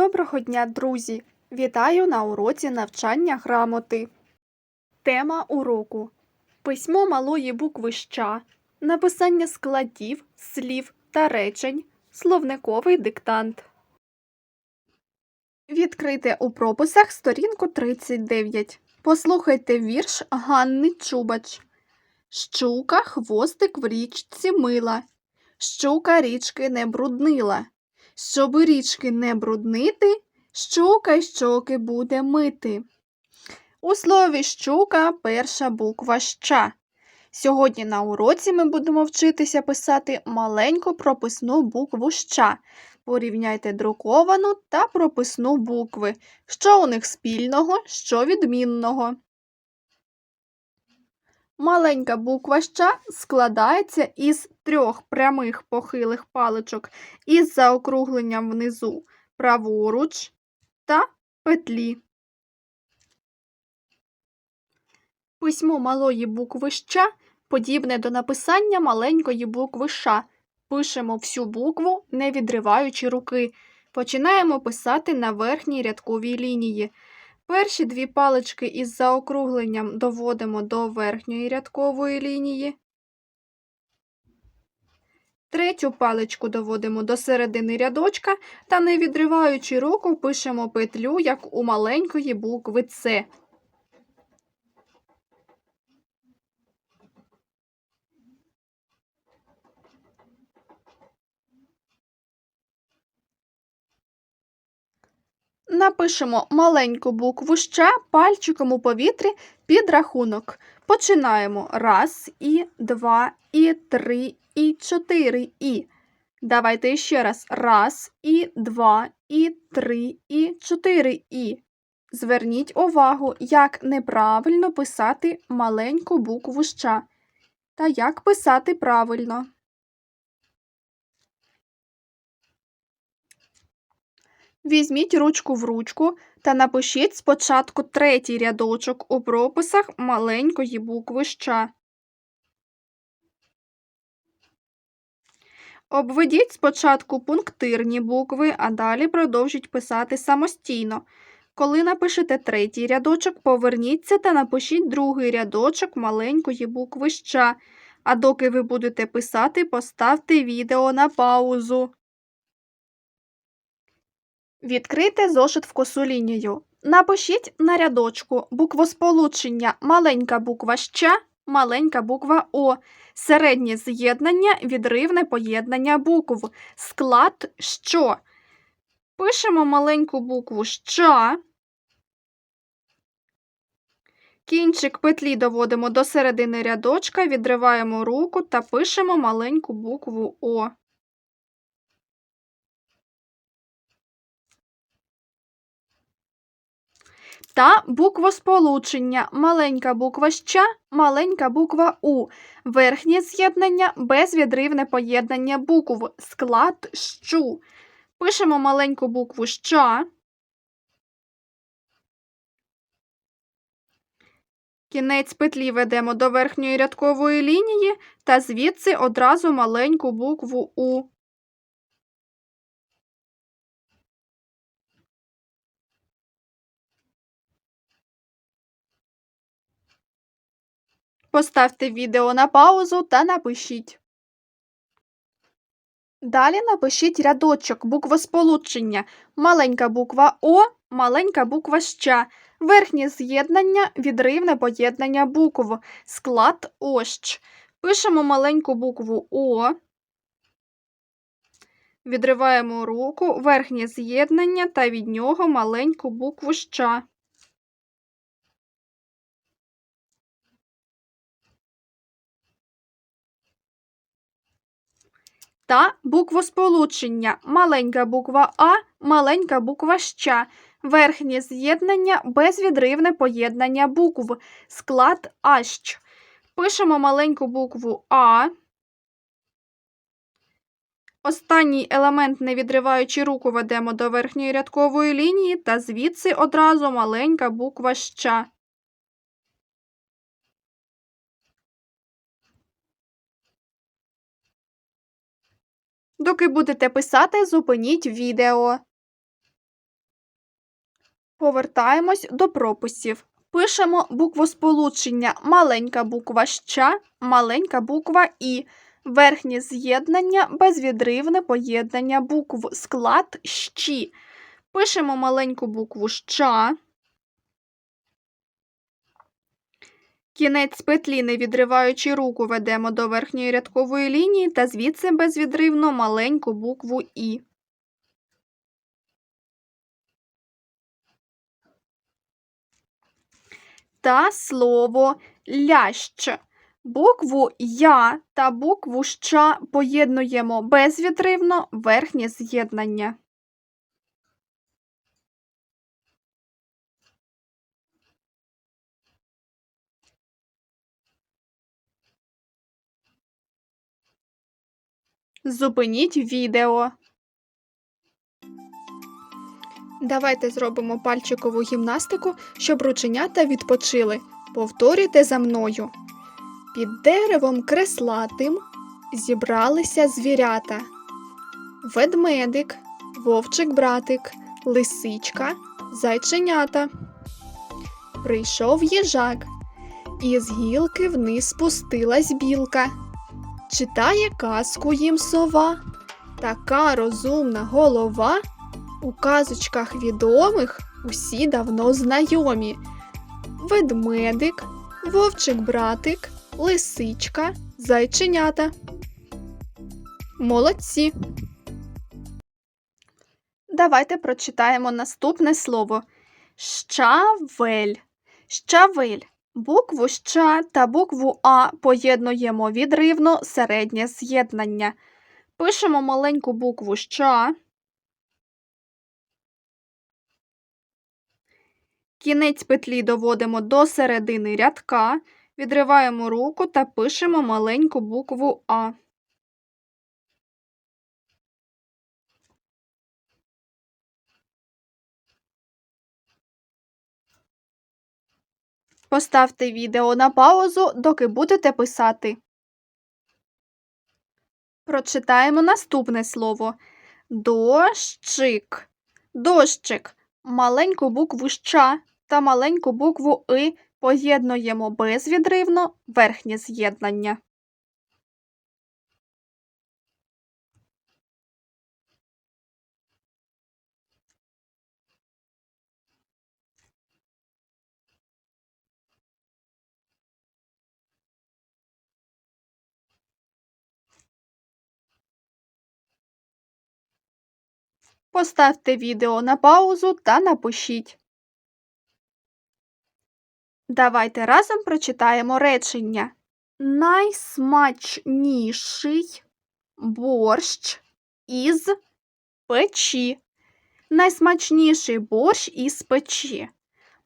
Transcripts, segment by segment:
Доброго дня, друзі! Вітаю на уроці навчання грамоти. Тема уроку Письмо малої букви ща, написання складів, слів та речень, словниковий диктант. Відкрийте у прописах сторінку 39. Послухайте вірш Ганни Чубач. Щука хвостик в річці мила, щука річки не бруднила. Щоби річки не бруднити, щука й щоки буде мити. У слові щука перша буква ща. Сьогодні на уроці ми будемо вчитися писати маленьку прописну букву ща. Порівняйте друковану та прописну букви. Що у них спільного, що відмінного. Маленька буква ща складається із трьох прямих похилих паличок із заокругленням внизу праворуч та петлі. Письмо малої букви ща подібне до написання маленької букви ша. Пишемо всю букву, не відриваючи руки. Починаємо писати на верхній рядковій лінії. Перші дві палички із заокругленням доводимо до верхньої рядкової лінії. Третю паличку доводимо до середини рядочка та, не відриваючи руку, пишемо петлю, як у маленької букви С. Напишемо маленьку букву ща пальчиком у повітрі під рахунок. Починаємо раз, і, два, і, три, і, чотири, і. Давайте ще раз. Раз, і, два, і, три, і, чотири, і. Зверніть увагу, як неправильно писати маленьку букву ща. Та як писати правильно. Візьміть ручку в ручку та напишіть спочатку третій рядочок у прописах маленької букви ща. Обведіть спочатку пунктирні букви, а далі продовжіть писати самостійно. Коли напишете третій рядочок, поверніться та напишіть другий рядочок маленької букви ща. А доки ви будете писати, поставте відео на паузу. Відкрийте зошит в косу лінію. Напишіть на рядочку буквосполучення маленька буква ща, маленька буква О, середнє з'єднання, відривне поєднання букв, склад що. Пишемо маленьку букву ща. Кінчик петлі доводимо до середини рядочка, відриваємо руку та пишемо маленьку букву О. та буквосполучення маленька буква ща, маленька буква У, верхнє з'єднання, безвідривне поєднання букв, склад щу. Пишемо маленьку букву ща. Кінець петлі ведемо до верхньої рядкової лінії та звідси одразу маленьку букву У. Поставте відео на паузу та напишіть. Далі напишіть рядочок буквосполучення. Маленька буква О, маленька буква ща. Верхнє з'єднання, відривне поєднання букв. Склад ощ. Пишемо маленьку букву О. Відриваємо руку, верхнє з'єднання та від нього маленьку букву ща. Та буквосполучення маленька буква А, маленька буква ща, верхнє з'єднання, безвідривне поєднання букв, склад ащ. Пишемо маленьку букву А. Останній елемент, не відриваючи руку, ведемо до верхньої рядкової лінії та звідси одразу маленька буква ща. Доки будете писати, зупиніть відео. Повертаємось до прописів. Пишемо буквосполучення маленька буква ща, маленька буква І. Верхнє з'єднання, безвідривне поєднання букв, склад щі. Пишемо маленьку букву ща. Кінець петлі, не відриваючи руку, ведемо до верхньої рядкової лінії та звідси безвідривно маленьку букву І. Та слово лящ. Букву Я та букву Щ поєднуємо безвідривно верхнє з'єднання. Зупиніть відео. Давайте зробимо пальчикову гімнастику, щоб рученята відпочили. Повторюйте за мною. Під деревом креслатим зібралися звірята. Ведмедик, вовчик-братик, лисичка, зайченята. Прийшов їжак, і з гілки вниз спустилась білка. Читає казку їм сова, така розумна голова. У казочках відомих усі давно знайомі. Ведмедик, вовчик-братик, лисичка, зайченята. Молодці. Давайте прочитаємо наступне слово. Щавель. Щавель. Букву Щ та букву А поєднуємо відривно середнє з'єднання. Пишемо маленьку букву Щ. Кінець петлі доводимо до середини рядка, відриваємо руку та пишемо маленьку букву А. Поставте відео на паузу, доки будете писати. Прочитаємо наступне слово. Дощик. Дощик. Маленьку букву ща та маленьку букву И поєднуємо безвідривно верхнє з'єднання. Поставте відео на паузу та напишіть. Давайте разом прочитаємо речення. Найсмачніший борщ із печі. Найсмачніший борщ із печі.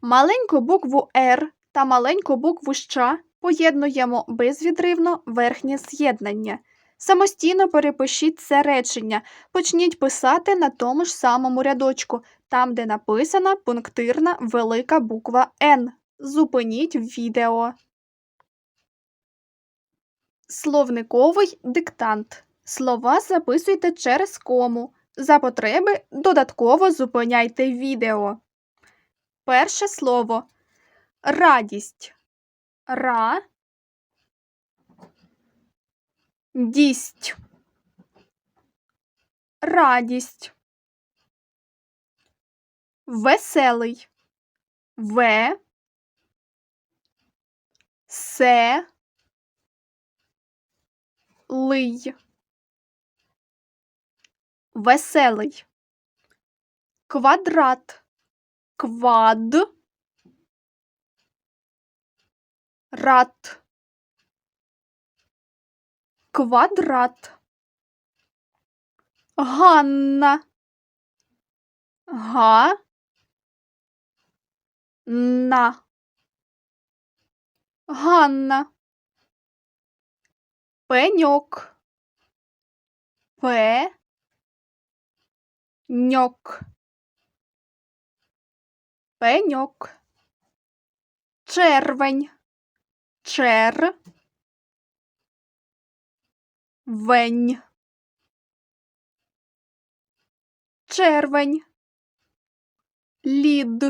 Маленьку букву Р та маленьку букву Щ поєднуємо безвідривно верхнє з'єднання. Самостійно перепишіть це речення. Почніть писати на тому ж самому рядочку, там, де написана пунктирна велика буква Н. Зупиніть відео. Словниковий диктант. Слова записуйте через кому. За потреби додатково зупиняйте відео. Перше слово. Радість. Ра. Дість. Радість. Веселий. В. Се. Лий. Веселий. Квадрат. Квад. Рат. Квадрат. Ганна. Га. На. Ганна. Пеньок. Пе. Ньок. Пеньок. Червень. Чер. Вень. Червень. Лід.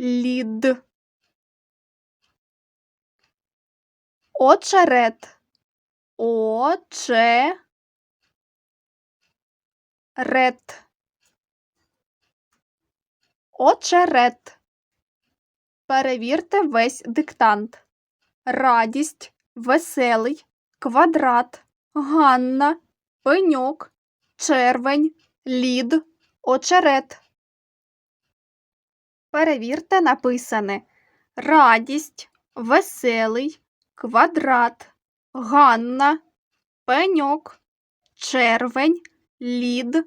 Лід. Очерет. Оче. Рет. Очерет. Перевірте весь диктант. Радість, веселий, квадрат, Ганна, пеньок, червень, лід, очерет. Перевірте написане радість, веселий, квадрат, Ганна, пеньок, червень, лід,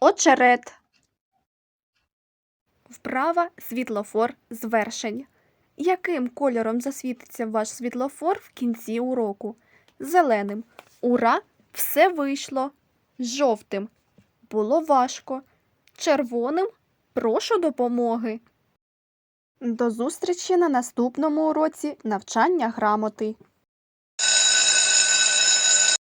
очерет. Вправа світлофор звершень. Яким кольором засвітиться ваш світлофор в кінці уроку? Зеленим. Ура! Все вийшло. Жовтим. Було важко. Червоним. Прошу допомоги. До зустрічі на наступному уроці навчання грамоти.